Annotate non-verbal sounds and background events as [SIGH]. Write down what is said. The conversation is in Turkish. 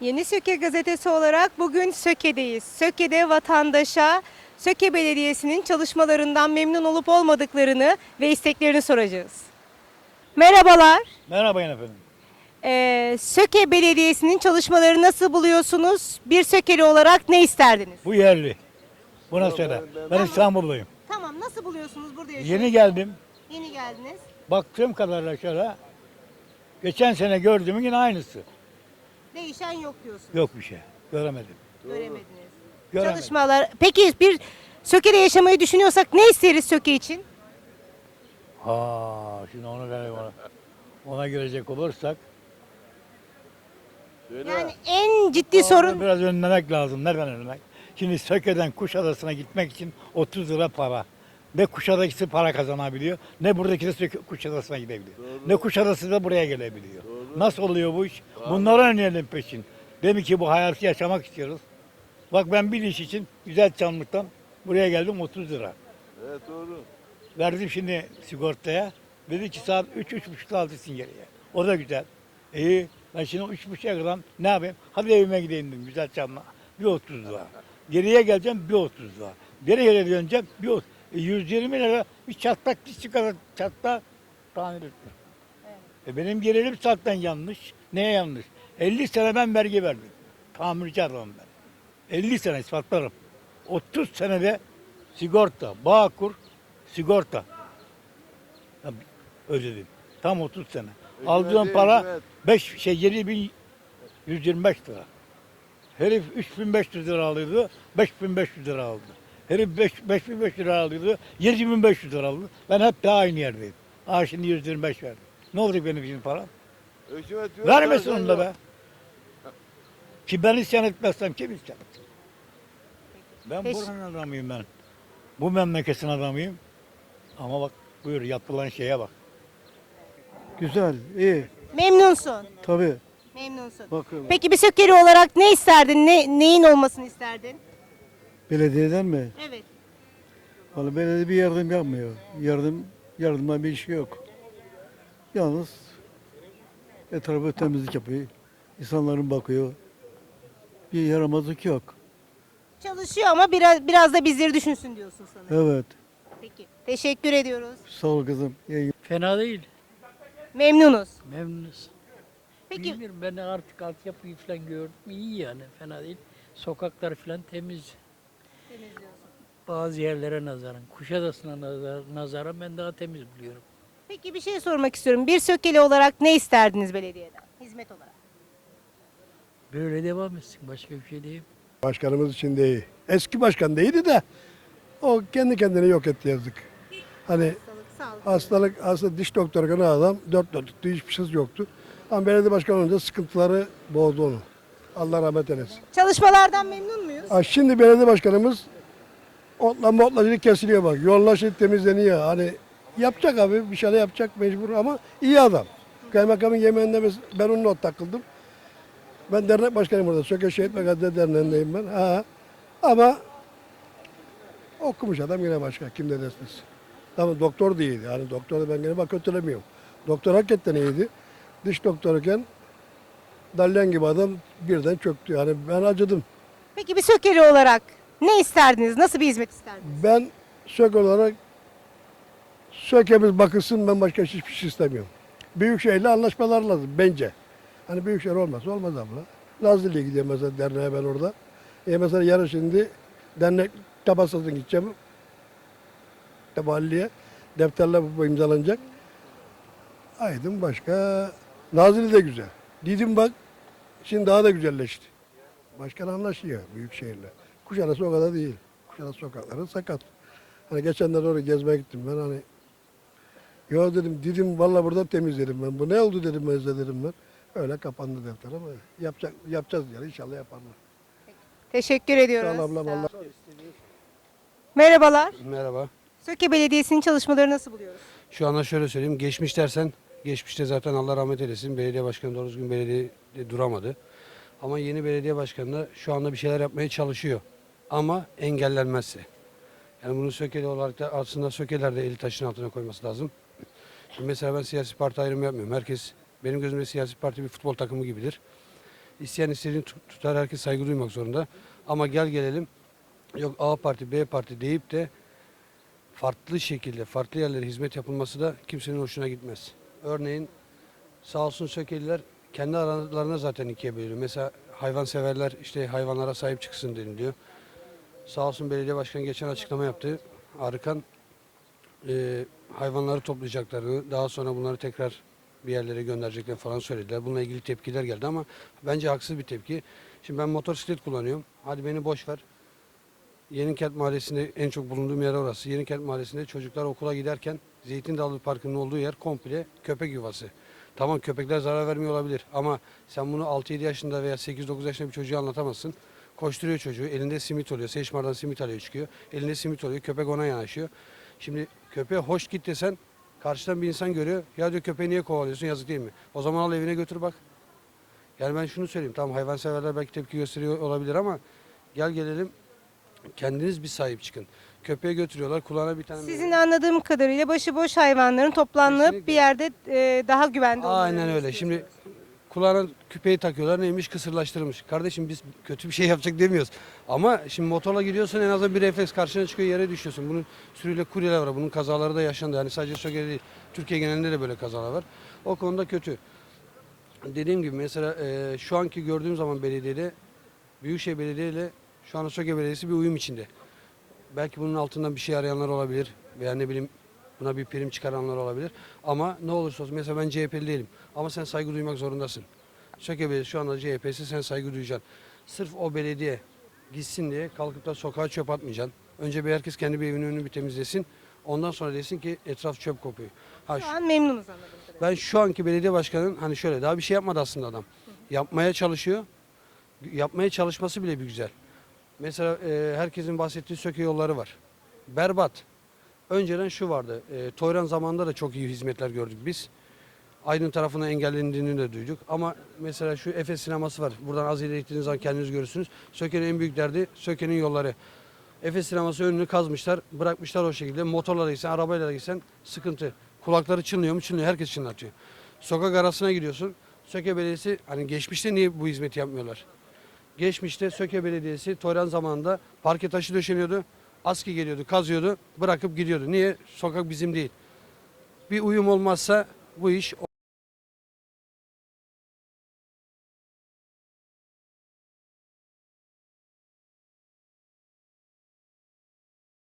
Yeni Söke gazetesi olarak bugün Söke'deyiz. Söke'de vatandaşa Söke Belediyesi'nin çalışmalarından memnun olup olmadıklarını ve isteklerini soracağız. Merhabalar. Merhaba efendim. Ee, Söke Belediyesi'nin çalışmalarını nasıl buluyorsunuz? Bir Sökeli olarak ne isterdiniz? Bu yerli. Buna söyle. Ben İstanbulluyum. Tamam nasıl buluyorsunuz burada Yeni geldim. Yeni geldiniz. Baktığım kadarıyla şöyle. Geçen sene gördüğümün yine aynısı. Değişen yok diyorsunuz. Yok bir şey. Göremedim. Göremediniz. Göremedim. Çalışmalar. Peki bir Söke'de yaşamayı düşünüyorsak ne isteriz Söke için? Ha, şimdi onu vereyim ona. Ona girecek olursak Yani en ciddi sorun biraz önlemek lazım. Nereden önlemek? Şimdi Söke'den Kuşadası'na gitmek için 30 lira para. Ne Kuşadakisi para kazanabiliyor, ne buradaki de Söke- Kuşadası'na gidebiliyor. Ne Kuşadası da buraya gelebiliyor. Nasıl oluyor bu iş? Bunları önleyelim peşin. Demek ki bu hayatı yaşamak istiyoruz. Bak ben bir iş için güzel Çamlık'tan buraya geldim 30 lira. Evet doğru. Verdim şimdi sigortaya. Dedi ki saat 3 üç buçukta aldırsın geriye. O da güzel. İyi. Ben şimdi üç buçuğa kadar ne yapayım? Hadi evime gideyim dedim güzel çamla. Bir 30 lira. Geriye geleceğim bir 30 lira. Geriye geri döneceğim bir 30. E, 120 lira bir çatlak dişçi kadar çatlak tamir ettim. E benim gelirim zaten yanlış. Neye yanlış? 50 sene ben vergi verdim. Tamirci adamım ben. 50 sene ispatlarım. 30 senede sigorta, Bağkur, sigorta. Ya, Ödedim. Tam 30 sene. Aldığım değil, para hizmet. 5 şey 7125 lira. Herif 3500 lira alıyordu, 5500 lira aldı. Herif 5, 5500 lira alıyordu, 7500 lira aldı. Ben hep daha aynı yerdeyim. Aa şimdi 125 verdim. Ne olacak benim için param? Hükümet yok, Vermesin onu da be. Ki ben isyan etmezsem kim isyan etsin? Ben Teş- buranın adamıyım ben. Bu memleketin adamıyım. Ama bak buyur yapılan şeye bak. Güzel, iyi. memnunsun. Tabii. Memnunsun. Bakın Peki bir Sökeli olarak ne isterdin? Ne, neyin olmasını isterdin? Belediyeden mi? Evet. Vallahi belediye bir yardım yapmıyor. Yardım, yardımdan bir şey yok. Yalnız etrafı temizlik yapıyor. İnsanların bakıyor. Bir yaramazlık yok. Çalışıyor ama biraz biraz da bizleri düşünsün diyorsun sanırım. Evet. Peki. Teşekkür ediyoruz. Sağ ol kızım. İyi Fena değil. Memnunuz. Memnunuz. Peki Bilmiyorum ben artık altyapıyı falan gördüm. İyi yani fena değil. Sokaklar falan temiz. Bazı yerlere nazaran, Kuşadası'na nazar, nazaran ben daha temiz buluyorum. Peki bir şey sormak istiyorum. Bir Sökeli olarak ne isterdiniz belediyeden? Hizmet olarak. Böyle devam etsin. Başka bir şey değil. Başkanımız için de iyi. Eski başkan da iyiydi de o kendi kendini yok etti yazık. Hani Sağlık, sağlık. hastalık, aslında diş doktoru kadar adam dört dörtlüktü, hiçbir şey yoktu. Ama belediye başkanı olunca sıkıntıları boğdu onu. Allah rahmet eylesin. Çalışmalardan memnun muyuz? Ha, şimdi belediye başkanımız otla motlacılık kesiliyor bak. Yollar şimdi temizleniyor. Hani yapacak abi bir şeyler yapacak mecbur ama iyi adam. Kaymakamın yemeğinde mes- ben onun not takıldım. Ben dernek başkanıyım burada. Söke Şehit ve Gazete Derneği'ndeyim ben. Ha. Ama okumuş adam yine başka. Kim de desteksin. Tamam doktor da iyiydi. Yani doktor da ben gene bak kötülemiyorum. Doktor hakikaten iyiydi. Diş doktoruken dalyan gibi adam birden çöktü. Yani ben acıdım. Peki bir Sökeli olarak ne isterdiniz? Nasıl bir hizmet isterdiniz? Ben sök olarak sökemiz bakılsın ben başka hiçbir şey istemiyorum. Büyükşehirle anlaşmalar lazım bence. Hani büyükşehir olmazsa olmaz abla. Nazilli'ye gidiyorum mesela derneğe ben orada. E mesela yarın şimdi dernek tabasasına gideceğim. Tabaliye. Defterler bu imzalanacak. Aydın başka. Nazilli de güzel. Didim bak şimdi daha da güzelleşti. Başkan anlaşıyor Büyükşehir'le. Kuşadası o kadar değil. Kuşadası sokakları sakat. Hani geçenler oraya gezmeye gittim ben hani. Yo dedim Didim valla burada temiz dedim ben. Bu ne oldu dedim ben size dedim ben. Öyle kapandı defter ama yapacak, yapacağız yani inşallah yaparlar. Teşekkür ediyoruz. İnşallah ablam Sağ Allah. olun. Merhabalar. Merhaba. Söke Belediyesi'nin çalışmaları nasıl buluyoruz? Şu anda şöyle söyleyeyim. Geçmiş dersen, geçmişte zaten Allah rahmet eylesin. Belediye başkanı doğru düzgün belediyede duramadı. Ama yeni belediye başkanı da şu anda bir şeyler yapmaya çalışıyor. Ama engellenmezse. Yani bunu Söke'li olarak da aslında Söke'ler de eli taşın altına koyması lazım. Şimdi mesela ben siyasi parti ayrımı yapmıyorum. Herkes, benim gözümde siyasi parti bir futbol takımı gibidir. İsteyen istediğini tut- tutar, herkes saygı duymak zorunda. Ama gel gelelim, yok A parti, B parti deyip de farklı şekilde, farklı yerlere hizmet yapılması da kimsenin hoşuna gitmez. Örneğin sağ olsun Sökeliler kendi aralarına zaten ikiye bölüyor. Mesela hayvanseverler işte hayvanlara sahip çıksın deniliyor. Sağ olsun belediye başkanı geçen açıklama yaptı. Arıkan e, hayvanları toplayacaklarını, daha sonra bunları tekrar bir yerlere gönderecekler falan söylediler. Bununla ilgili tepkiler geldi ama bence haksız bir tepki. Şimdi ben motosiklet kullanıyorum. Hadi beni boş ver. Yenikent Mahallesi'nde en çok bulunduğum yer orası. Yenikent Mahallesi'nde çocuklar okula giderken Zeytin Dalı Parkı'nın olduğu yer komple köpek yuvası. Tamam köpekler zarar vermiyor olabilir ama sen bunu 6-7 yaşında veya 8-9 yaşında bir çocuğa anlatamazsın. Koşturuyor çocuğu, elinde simit oluyor, seçmardan simit alıyor çıkıyor. Elinde simit oluyor, köpek ona yanaşıyor. Şimdi köpeğe hoş git desen karşıdan bir insan görüyor. Ya diyor köpeği niye kovalıyorsun yazık değil mi? O zaman al evine götür bak. Yani ben şunu söyleyeyim. Tamam hayvanseverler belki tepki gösteriyor olabilir ama gel gelelim kendiniz bir sahip çıkın. Köpeğe götürüyorlar kulağına bir tane... Sizin anladığım kadarıyla başıboş hayvanların toplanıp Kesinlikle. bir yerde e, daha güvende Aynen olmalarını öyle. Şimdi kulağına küpeyi takıyorlar. Neymiş? Kısırlaştırılmış. Kardeşim biz kötü bir şey [LAUGHS] yapacak demiyoruz. Ama şimdi motorla gidiyorsun en azından bir refleks karşına çıkıyor yere düşüyorsun. Bunun sürüyle kuryeler var. Bunun kazaları da yaşandı. Yani sadece Söke'de değil. Türkiye genelinde de böyle kazalar var. O konuda kötü. Dediğim gibi mesela e, şu anki gördüğüm zaman belediyede Büyükşehir Belediye ile şu anda Söke Belediyesi bir uyum içinde. Belki bunun altından bir şey arayanlar olabilir veya ne bileyim buna bir prim çıkaranlar olabilir. Ama ne olursa olsun mesela ben CHP'li değilim ama sen saygı duymak zorundasın. Söke Belediyesi şu anda CHP'si sen saygı duyacaksın. Sırf o belediye gitsin diye kalkıp da sokağa çöp atmayacaksın. Önce bir herkes kendi bir evinin önünü bir temizlesin. Ondan sonra desin ki etraf çöp kokuyor. Ha, Şu şu- an memnunuz kadarıyla. ben şu anki belediye başkanının hani şöyle daha bir şey yapmadı aslında adam. Yapmaya çalışıyor. Yapmaya çalışması bile bir güzel. Mesela e, herkesin bahsettiği söke yolları var. Berbat. Önceden şu vardı. E, Toyran zamanında da çok iyi hizmetler gördük biz. Aydın tarafına engellendiğini de duyduk. Ama mesela şu Efes sineması var. Buradan az ileri gittiğiniz zaman kendiniz görürsünüz. Söke'nin en büyük derdi Söke'nin yolları. Efes sineması önünü kazmışlar, bırakmışlar o şekilde. Motorla gitsen, arabayla da gitsen sıkıntı. Kulakları çınlıyor mu? Çınlıyor. Herkes çınlatıyor. Sokak arasına gidiyorsun. Söke Belediyesi hani geçmişte niye bu hizmeti yapmıyorlar? Geçmişte Söke Belediyesi Toyran zamanında parke taşı döşeniyordu. Aski geliyordu, kazıyordu, bırakıp gidiyordu. Niye? Sokak bizim değil. Bir uyum olmazsa bu iş